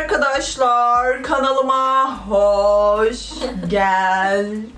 arkadaşlar. Kanalıma hoş geldiniz.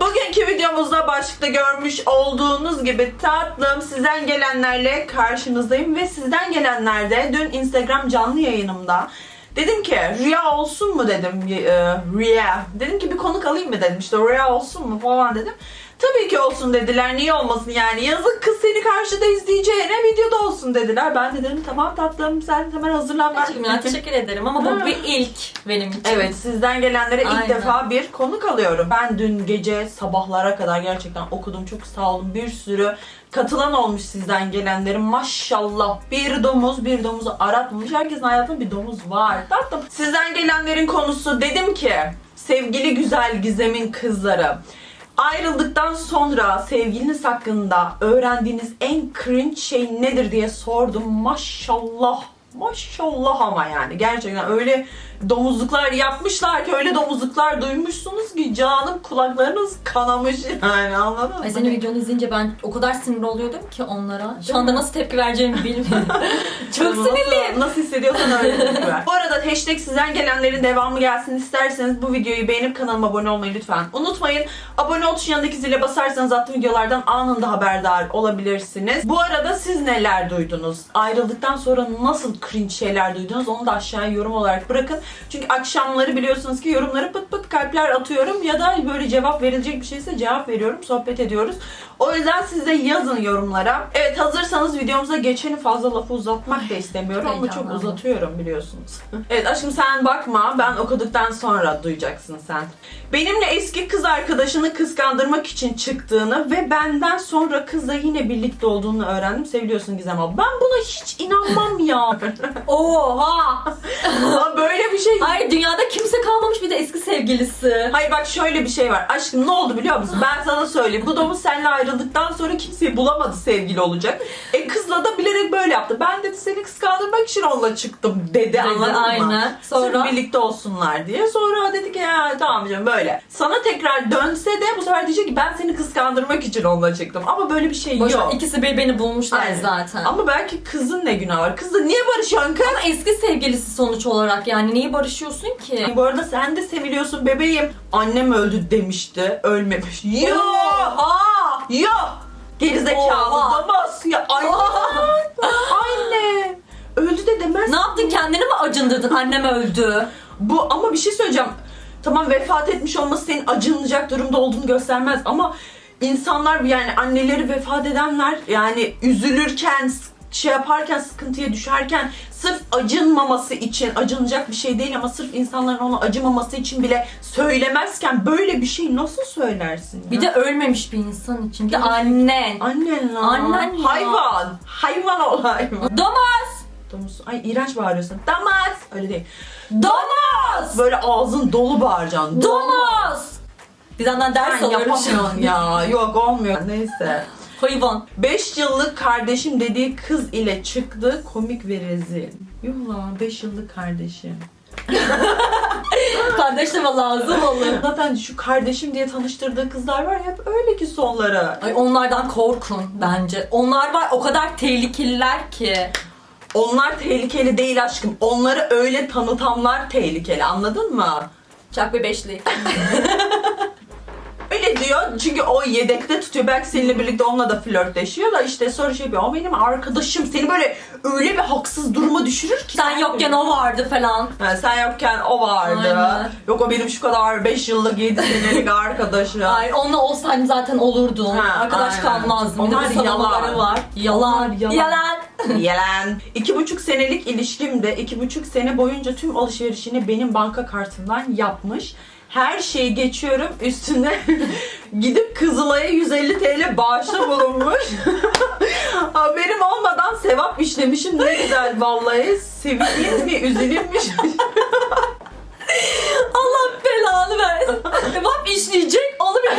Bugünkü videomuzda başlıkta görmüş olduğunuz gibi tatlım sizden gelenlerle karşınızdayım ve sizden gelenlerde dün Instagram canlı yayınımda Dedim ki rüya olsun mu dedim e, rüya. Dedim ki bir konuk alayım mı dedim işte rüya olsun mu falan dedim. Tabii ki olsun dediler. Niye olmasın yani? Yazık kız seni karşıda izleyeceğine videoda olsun dediler. Ben de dedim tamam tatlım sen hemen hazırlan. ben- ederim, teşekkür ederim ama bu bir ilk benim için. Evet sizden gelenlere ilk Aynen. defa bir konuk alıyorum. Ben dün gece sabahlara kadar gerçekten okudum. Çok sağ olun. Bir sürü katılan olmuş sizden gelenlerin. Maşallah bir domuz bir domuzu aratmamış. Herkesin hayatında bir domuz var. Tatlım. Sizden gelenlerin konusu dedim ki sevgili güzel gizemin kızları. Ayrıldıktan sonra sevgiliniz hakkında öğrendiğiniz en cringe şey nedir diye sordum. Maşallah. Maşallah ama yani gerçekten öyle domuzluklar yapmışlar ki öyle domuzluklar duymuşsunuz ki canım kulaklarınız kanamış yani anladın mı? Ay senin videonu izleyince ben o kadar sinirli oluyordum ki onlara. Şu anda nasıl tepki vereceğimi bilmiyorum. Çok Nasıl- sinirliyim. Nasıl hissediyorsan öyle tepki ver. Bu arada hashtag sizden gelenlerin devamı gelsin isterseniz bu videoyu beğenip kanalıma abone olmayı lütfen unutmayın. Abone ol tuşu yanındaki zile basarsanız attığım videolardan anında haberdar olabilirsiniz. Bu arada siz neler duydunuz? Ayrıldıktan sonra nasıl cringe şeyler duydunuz? Onu da aşağıya yorum olarak bırakın. Çünkü akşamları biliyorsunuz ki yorumlara pıt pıt kalpler atıyorum ya da böyle cevap verilecek bir şeyse cevap veriyorum, sohbet ediyoruz. O yüzden siz de yazın yorumlara. Evet hazırsanız videomuza geçeni fazla lafı uzatmak da istemiyorum ama çok uzatıyorum biliyorsunuz. evet aşkım sen bakma ben okuduktan sonra duyacaksın sen. Benimle eski kız arkadaşını kıskandırmak için çıktığını ve benden sonra kızla yine birlikte olduğunu öğrendim. Seviliyorsun Gizem abla. Ben buna hiç inanmam ya. Oha! Aa, Böyle bir şey Ay dünyada kimse kalmamış bir de eski sevgilisi. Hayır bak şöyle bir şey var. Aşkım ne oldu biliyor musun? Ben sana söyleyeyim. Bu domuz seninle ayrıldıktan sonra kimseyi bulamadı sevgili olacak. E kızla da bilerek böyle yaptı. Ben dedi seni kıskandırmak için onunla çıktım dedi. anladın mı? aynen. Sonra Sonra birlikte olsunlar diye. Sonra dedi ki ya tamam canım böyle. Sana tekrar dönse de bu sefer diyecek ki ben seni kıskandırmak için onunla çıktım. Ama böyle bir şey boş yok. ikisi birbirini bulmuşlar Aynen. zaten. Ama belki kızın ne günah var? Kızla niye barışıyorsun kız? Ama eski sevgilisi sonuç olarak yani niye barışıyorsun ki? Bu arada sen de seviliyorsun bebeğim. Annem öldü demişti. Ölmemiş. Yo! Oha! Yo! Gerizekalı Oha! damaz. Ya anne. anne. Öldü de demez. Ne yaptın kendini mi acındırdın? Annem öldü. Bu ama bir şey söyleyeceğim. Tamam vefat etmiş olması senin acınacak durumda olduğunu göstermez ama insanlar yani anneleri vefat edenler yani üzülürken şey yaparken sıkıntıya düşerken sırf acınmaması için acınacak bir şey değil ama sırf insanların ona acımaması için bile söylemezken böyle bir şey nasıl söylersin ya? Bir de ölmemiş bir insan için. Bir de annen. annen lan. Annen ya. Hayvan. Hayvan ol hayvan. Domaz! Domuz. Ay iğrenç bağırıyorsun. Damaz. Öyle değil. Domaz! Böyle ağzın dolu bağıracaksın. Domaz! Biz ondan ders Sen alıyoruz ya. Yok olmuyor. Neyse. Hayvan. 5 yıllık kardeşim dediği kız ile çıktı. Komik ve rezil. Yuh lan 5 yıllık kardeşim. Kardeşleme lazım olur. Zaten şu kardeşim diye tanıştırdığı kızlar var ya hep öyle ki sonları. Ay onlardan korkun bence. Onlar var o kadar tehlikeliler ki. Onlar tehlikeli değil aşkım. Onları öyle tanıtanlar tehlikeli anladın mı? Çak bir beşli. Öyle diyor çünkü o yedekte tutuyor. Belki seninle birlikte onunla da flörtleşiyor da işte sonra şey yapıyor. O benim arkadaşım. Seni böyle öyle bir haksız duruma düşürür ki. Sen yokken o vardı falan. Ha, sen yokken o vardı. Aynen. Yok o benim şu kadar 5 yıllık 7 senelik arkadaşım. Ay onunla olsaydın zaten olurdun. Ha, Arkadaş aynen. kalmazdın. Onlar yalan. var. Yalan. Yalan. Yalan. İki buçuk senelik ilişkimde iki buçuk sene boyunca tüm alışverişini benim banka kartımdan yapmış. Her şeyi geçiyorum üstüne gidip Kızılay'a 150 TL bağışta bulunmuş. Haberim olmadan sevap işlemişim ne güzel vallahi. Sevineyim mi üzüleyim mi? Allah belanı versin. Bak işleyecek onu bile.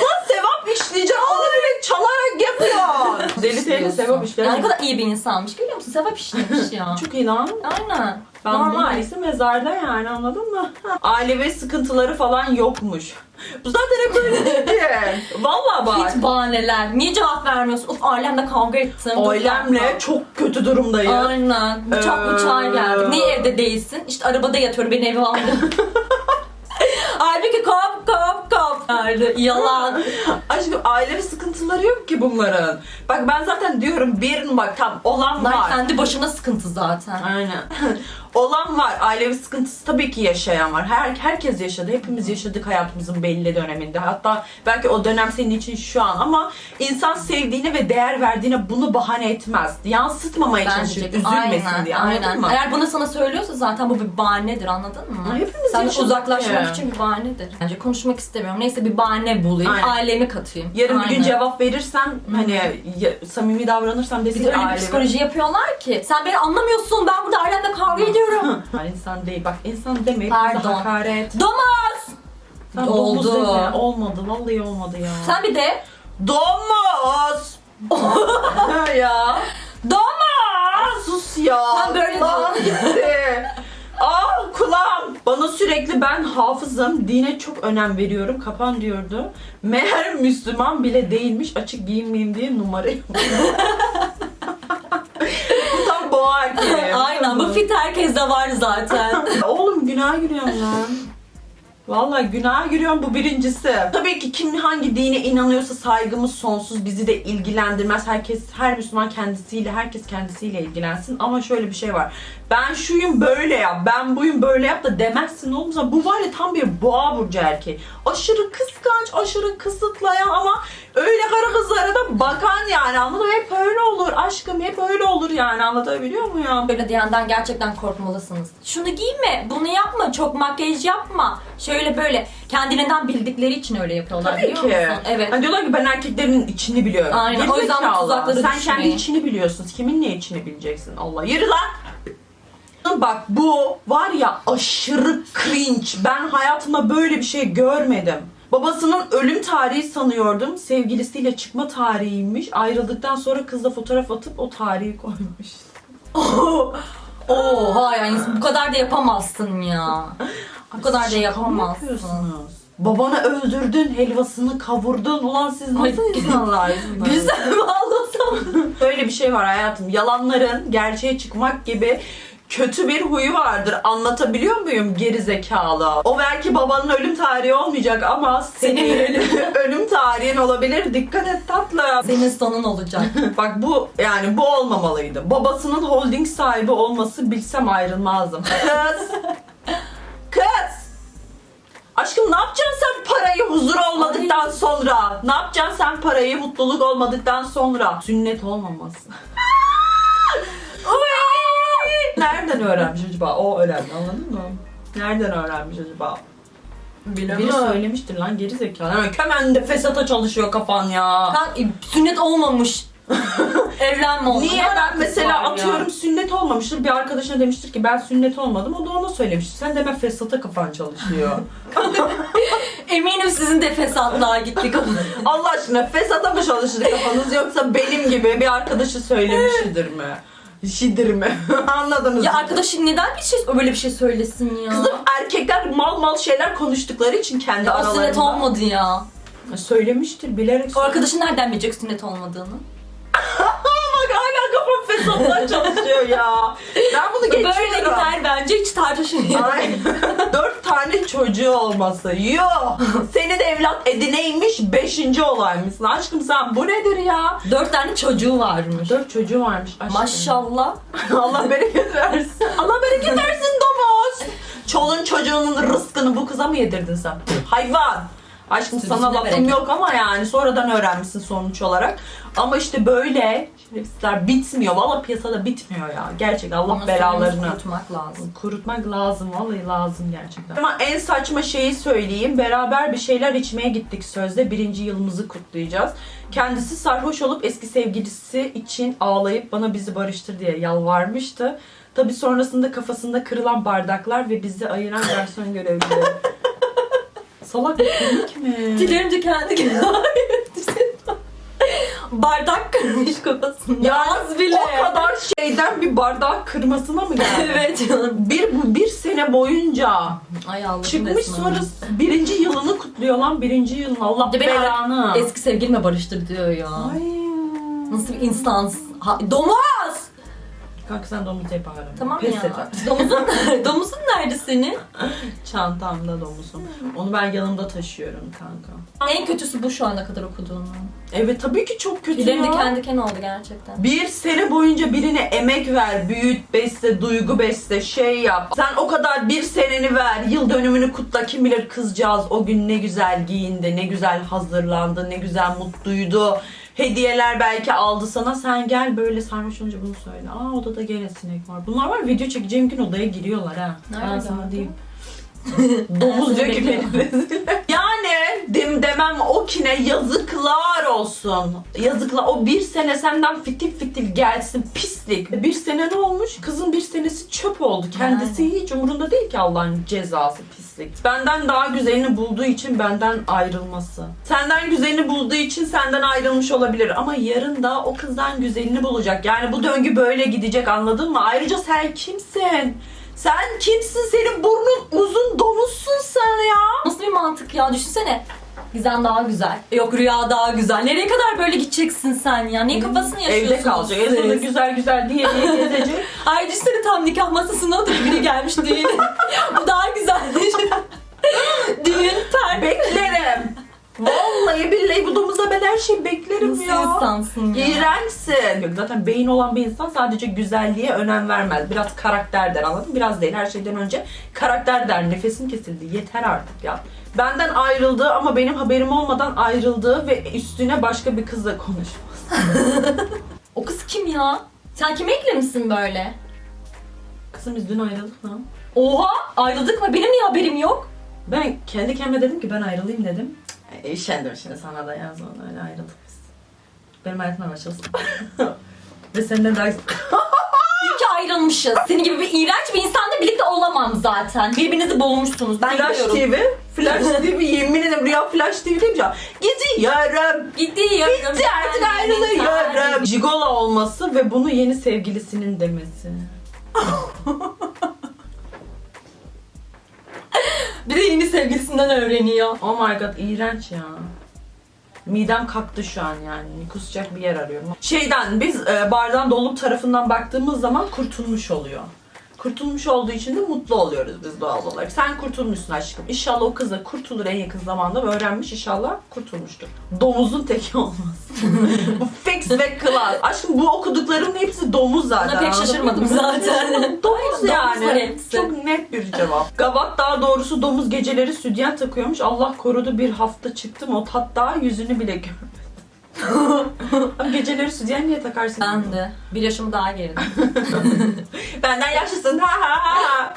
Lan sevap işleyeceğim onu bile çalarak yapıyor. Deli işliyorsun. sevap işler. Ne kadar iyi bir insanmış görüyor? Sevap işlemiş ya. Çok iyi lan. Aynen. Ben Normal. Normalise mezarda yani anladın mı? Ailevi sıkıntıları falan yokmuş. Bu zaten hep öyle değil. Valla bak. Hiç bahaneler. Niye cevap vermiyorsun? Of ailemle kavga ettim. Ailemle çok kötü durumdayım. Aynen. Uçak Ee, uçağa geldim. Niye evde değilsin? İşte arabada yatıyorum. Beni eve aldı. Halbuki kop kop. Yalan. Aşkım ailevi sıkıntıları yok ki bunların. Bak ben zaten diyorum bir bak tam olan var. kendi başına sıkıntı zaten. Aynen. Olan var. Ailevi sıkıntısı tabii ki yaşayan var. Her herkes yaşadı. Hepimiz yaşadık hayatımızın belli döneminde. Hatta belki o dönem senin için şu an ama insan sevdiğine ve değer verdiğine bunu bahane etmez. Yansıtmamaya Bence çalışır. de. Üzülmesin aynen, diye. Anladın aynen. mı? Eğer bunu sana söylüyorsa zaten bu bir bahanedir anladın mı? Hepimiz Sen yaşadık uzaklaşmak ya. için bir bahanedir. Bence konuşmak istemiyorum. Neyse bir bahane bulayım. Aynen. Ailemi katayım. Yarın bir gün Aynen. cevap verirsen hani ya- samimi davranırsam Bir desin de ki öyle bir psikoloji yapıyorlar ki. Sen beni anlamıyorsun. Ben burada ailemle kavga ediyorum. Ha, insan değil. Bak insan demeyin. Pardon. hakaret. Domaz! Sen Oldu. domuz deme. Olmadı. Vallahi olmadı ya. Sen bir de Domuz! ya. Domaz! Sus ya. Sen böyle Kulağım gitti. Aa kulağım. Bana sürekli ben hafızım, dine çok önem veriyorum. Kapan diyordu. Meğer Müslüman bile değilmiş. Açık giyinmeyeyim diye numara yapıyor. bu tam boğa erkeği. Aynen bu fit herkeste var zaten. Oğlum günah giriyorum lan. Vallahi günah giriyorum bu birincisi. Tabii ki kim hangi dine inanıyorsa saygımız sonsuz bizi de ilgilendirmez. Herkes her Müslüman kendisiyle herkes kendisiyle ilgilensin. Ama şöyle bir şey var. Ben şuyum böyle yap, ben buyum böyle yap da demezsin oğlum sen. Bu var ya tam bir boğa burcu erkeği. Aşırı kıskanç, aşırı kısıtlayan ama öyle karı kızlara da bakan yani anladın mı? Hep öyle olur aşkım hep öyle olur yani anlatabiliyor muyum? Böyle diyenden gerçekten korkmalısınız. Şunu giyme, bunu yapma, çok makyaj yapma. Şöyle böyle. Kendiliğinden bildikleri için öyle yapıyorlar Tabii biliyor ki. musun? Evet. Hani diyorlar ki ben erkeklerin içini biliyorum. Aynen, o yüzden bu Gerizekalı. tuzakları Sen kendi içini biliyorsun. Kimin ne içini bileceksin? Allah yürü lan. Bak bu var ya aşırı cringe. Ben hayatımda böyle bir şey görmedim. Babasının ölüm tarihi sanıyordum. Sevgilisiyle çıkma tarihiymiş. Ayrıldıktan sonra kızla fotoğraf atıp o tarihi koymuş. Oha yani bu kadar da yapamazsın ya. Bu kadar da yapamazsın. Babanı öldürdün, helvasını kavurdun. Ulan siz nasıl insanlarsınız? Güzel mi ağlasam? Böyle bir şey var hayatım. Yalanların gerçeğe çıkmak gibi kötü bir huyu vardır. Anlatabiliyor muyum geri zekalı? O belki babanın ölüm tarihi olmayacak ama senin ölüm, ölüm tarihin olabilir. Dikkat et tatlım. Senin sonun olacak. Bak bu yani bu olmamalıydı. Babasının holding sahibi olması bilsem ayrılmazdım. Kız. Kız. Aşkım ne yapacaksın sen parayı huzur olmadıktan sonra? Ne yapacaksın sen parayı mutluluk olmadıktan sonra? Sünnet olmaması. Nereden öğrenmiş acaba? O öğrendi anladın mı? Nereden öğrenmiş acaba? Biri söylemiştir lan geri zekalı. Hemen Kemen'de fesata çalışıyor kafan ya. Kan, e, sünnet olmamış. Evlenme olmamış. Niye ben mesela var ya? atıyorum sünnet olmamıştır bir arkadaşına demiştir ki ben sünnet olmadım o da ona söylemiştir. Sen deme fesata kafan çalışıyor. Eminim sizin de fesatlığa gitti kafanız. Allah aşkına fesata mı çalışır kafanız yoksa benim gibi bir arkadaşı söylemişidir mi? Şidir mi? Anladınız ya mı? arkadaşın neden bir şey öyle bir şey söylesin ya? Kızım erkekler mal mal şeyler konuştukları için kendi o sünnet olmadı ya. Söylemiştir bilerek. O arkadaşın nereden bilecek sünnet olmadığını? Fesatla çalışıyor ya. Ben bunu geçiyorum. Böyle gider bence hiç tartışmayın. Ay, Dört tane çocuğu olması. Yo! Senin evlat edineymiş beşinci olaymışsın. Aşkım sen bu nedir ya? Dört tane çocuğu varmış. Dört çocuğu varmış aşkım. Maşallah. Allah bereket versin. Allah bereket versin domuz. Çolun çocuğunun rızkını bu kıza mı yedirdin sen? Hayvan. Aşkım sana Sürüsüne lafım bereket. yok ama yani sonradan öğrenmişsin sonuç olarak. Ama işte böyle şerefsizler bitmiyor. Valla piyasada bitmiyor ya. Gerçekten Allah Ama belalarını. Kurutmak lazım. Kurutmak lazım. Vallahi lazım gerçekten. Ama en saçma şeyi söyleyeyim. Beraber bir şeyler içmeye gittik sözde. Birinci yılımızı kutlayacağız. Kendisi sarhoş olup eski sevgilisi için ağlayıp bana bizi barıştır diye yalvarmıştı. Tabi sonrasında kafasında kırılan bardaklar ve bizi ayıran garson görevlileri. Salak? Komik mi? Dilerim kendi bardak kırmış kafasında. Ya Az bile. o kadar şeyden bir bardağı kırmasına mı geldi? evet. Bir, bu bir sene boyunca Ay Allah'ım çıkmış sonra birinci yılını kutluyor lan birinci yılını Allah Bir de beni belanı. Eski sevgilimle barıştır diyor ya. Ay. Nasıl bir insan? Ha, domuz! Kanka sen domuz yaparım. Tamam Pes ya. artık. Domuzun, domuzun nerede senin? Çantamda domuzum. Onu ben yanımda taşıyorum kanka. En kötüsü bu şu ana kadar okuduğunu. Evet tabii ki çok kötü Tüylerim ya. kendi diken oldu gerçekten. Bir sene boyunca birine emek ver, büyüt, besle, duygu besle, şey yap. Sen o kadar bir seneni ver, yıl dönümünü kutla. Kim bilir kızcağız o gün ne güzel giyindi, ne güzel hazırlandı, ne güzel mutluydu. Hediyeler belki aldı sana. Sen gel böyle sarhoş olunca bunu söyle. Aa odada gene sinek var. Bunlar var video çekeceğim gün odaya giriyorlar ha. Ben Nerede sana gördün? diyeyim. Domuz diyor ki beni dem demem o kine yazıklar olsun. Yazıklar. O bir sene senden fitil fitil gelsin pislik. Bir sene ne olmuş? Kızın bir senesi çöp oldu. Kendisi hiç umurunda değil ki Allah'ın cezası pislik. Benden daha güzelini bulduğu için benden ayrılması. Senden güzelini bulduğu için senden ayrılmış olabilir. Ama yarın da o kızdan güzelini bulacak. Yani bu döngü böyle gidecek anladın mı? Ayrıca sen kimsin? Sen kimsin? Senin burnun uzun domuzsun sen ya. Nasıl bir mantık ya düşünsene. Gizem daha güzel. Yok Rüya daha güzel. Nereye kadar böyle gideceksin sen ya? Niye kafasını yaşıyorsunuz? Evde kalacak. Siz? güzel güzel diye diye gezecek. Ay düşünsene tam nikah masasına da biri gelmiş düğün. Bu daha güzelmiş. düğün ter. Beklerim. Vallahi billahi bu domuza ben her şeyi beklerim Nasıl ya. insansın ya? İğrençsin. Yok, zaten beyin olan bir insan sadece güzelliğe önem vermez. Biraz karakter der anladın mı? Biraz değil her şeyden önce karakter der. Nefesim kesildi. Yeter artık ya. Benden ayrıldı ama benim haberim olmadan ayrıldı ve üstüne başka bir kızla konuşması. O kız kim ya? Sen kime eklemişsin böyle? Kızım biz dün ayrıldık lan. Oha ayrıldık mı? Benim niye haberim yok? Ben kendi kendime dedim ki ben ayrılayım dedim. E, şimdi sana da yaz onu öyle ayrıldık biz. Benim hayatımdan başlasın. Ve senden daha ki ayrılmışız. Senin gibi bir iğrenç bir insanla birlikte olamam zaten. Birbirinizi bulmuşsunuz. Ben Flash gidiyorum. TV. Flash TV yemin ederim Rüya Flash TV değil mi ya? Gidiyorum. Gidiyorum. Bitti artık ayrılıyorum. Jigola olması ve bunu yeni sevgilisinin demesi. Bir de yeni sevgilisinden öğreniyor. Oh my god iğrenç ya. Midem kalktı şu an yani. Kusacak bir yer arıyorum. Şeyden biz e, bardağın dolu tarafından baktığımız zaman kurtulmuş oluyor. Kurtulmuş olduğu için de mutlu oluyoruz biz doğal olarak. Sen kurtulmuşsun aşkım. İnşallah o kız da kurtulur en yakın zamanda. Öğrenmiş inşallah kurtulmuştur. Domuzun teki olmaz. bu fix ve class. Aşkım bu okuduklarımın hepsi domuz zaten. Buna pek şaşırmadım zaten. Domuz yani. Domuzlar hepsi. Çok net bir cevap. Gavat daha doğrusu domuz geceleri sütyen takıyormuş. Allah korudu bir hafta çıktım o hatta yüzünü bile görmedim. Geceleri sütyen niye takarsın? Ben de. Bir yaşımı daha geride. Benden yaşlısın. Ha ha ha.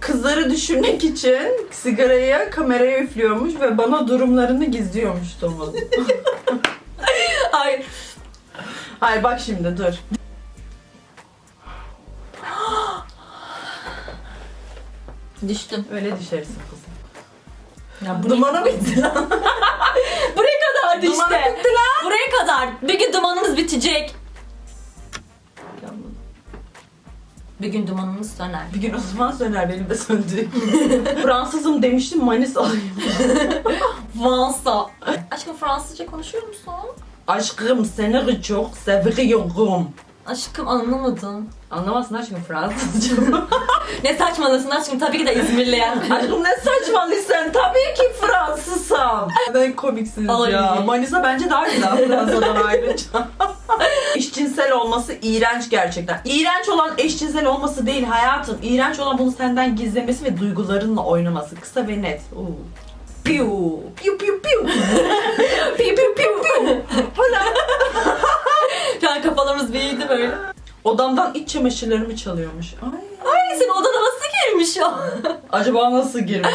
Kızları düşürmek için sigarayı kameraya üflüyormuş ve bana durumlarını gizliyormuş domuz. Ay. Hayır bak şimdi dur. Düştüm. Öyle düşersin kızım. Ya Dumanı bitti lan. Buraya kadardı Dumanı işte. bitti lan. Buraya kadar. Bir gün dumanımız bitecek. Bir gün dumanımız söner. Bir gün o zaman söner benim de söndü. Fransızım demiştim Manisalıyım. Vansa. Aşkım Fransızca konuşuyor musun? Aşkım seni çok seviyorum. Aşkım anlamadım. Anlamazsın aşkım Fransızca. Ne saçmalıyorsun aşkım? Tabii ki de İzmirliyen. aşkım ne saçmalıyorsun? Tabii ki Fransızsam. Ben komiksiniz Ay. ya. Manisa bence daha güzel Fransa'dan ayrıca. Eşcinsel olması iğrenç gerçekten. İğrenç olan eşcinsel olması değil hayatım. İğrenç olan bunu senden gizlemesi ve duygularınla oynaması. Kısa ve net. Oo. Piu. Piu piu piu. Piu piu piu piu. Hola. Şu an kafalarımız büyüdü böyle. Odamdan iç çamaşırlarımı çalıyormuş. Ay. Ay senin odana nasıl girmiş o? Acaba nasıl girmiş?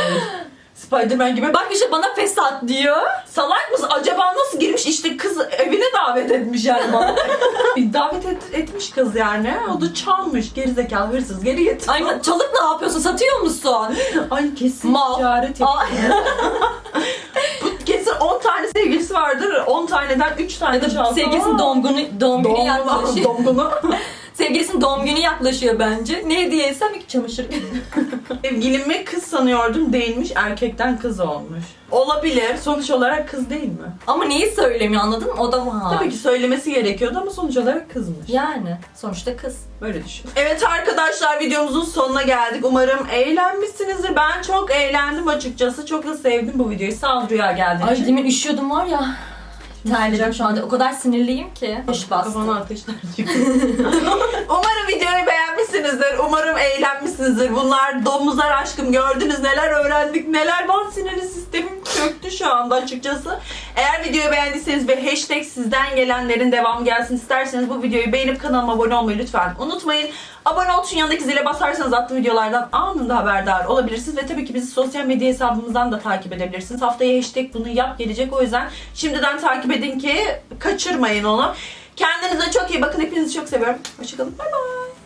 Spiderman gibi. Bak Bak işte bana fesat diyor. salak mısın? Acaba nasıl girmiş? İşte kız evine davet etmiş yani bana. Davet et- etmiş kız yani. O da çalmış. Gerizekalı hırsız. Geri getir. Ay çalıp ne yapıyorsun? Satıyor musun? Ay kesin Mal. ticaret. Bu kesin 10 tane Sevgilisi vardır 10 taneden 3 tane Ya da çalsa. doğum günü doğum- yaklaşıyor. günü. Sevgilisinin doğum günü yaklaşıyor bence. Ne hediye etsem ilk çamaşır. Sevgilimi kız sanıyordum değilmiş erkekten kız olmuş. Olabilir. Sonuç olarak kız değil mi? Ama neyi söylemiyor anladın mı? O da var. Tabii ki söylemesi gerekiyordu ama sonuç olarak kızmış. Yani sonuçta kız. Böyle düşün. Evet arkadaşlar videomuzun sonuna geldik. Umarım eğlenmişsinizdir. Ben çok eğlendim açıkçası. Çok da sevdim bu videoyu. Sağ ol Rüya geldiğin Ay için. demin üşüyordum var ya. Terledim şu anda. O kadar sinirliyim ki. Hoş bastı. Kafana ateşler çıktı. Umarım videoyu beğenmişsinizdir. Umarım eğlenmişsinizdir. Bunlar domuzlar aşkım gördünüz neler öğrendik neler. Ben sinirli sistemim çöktü şu anda açıkçası. Eğer videoyu beğendiyseniz ve hashtag sizden gelenlerin devamı gelsin isterseniz bu videoyu beğenip kanalıma abone olmayı lütfen unutmayın. Abone ol tuşun yanındaki zile basarsanız attığım videolardan anında haberdar olabilirsiniz. Ve tabii ki bizi sosyal medya hesabımızdan da takip edebilirsiniz. Haftaya hashtag bunu yap gelecek o yüzden şimdiden takip edin ki kaçırmayın onu. Kendinize çok iyi bakın. Hepinizi çok seviyorum. Hoşçakalın. Bay bay.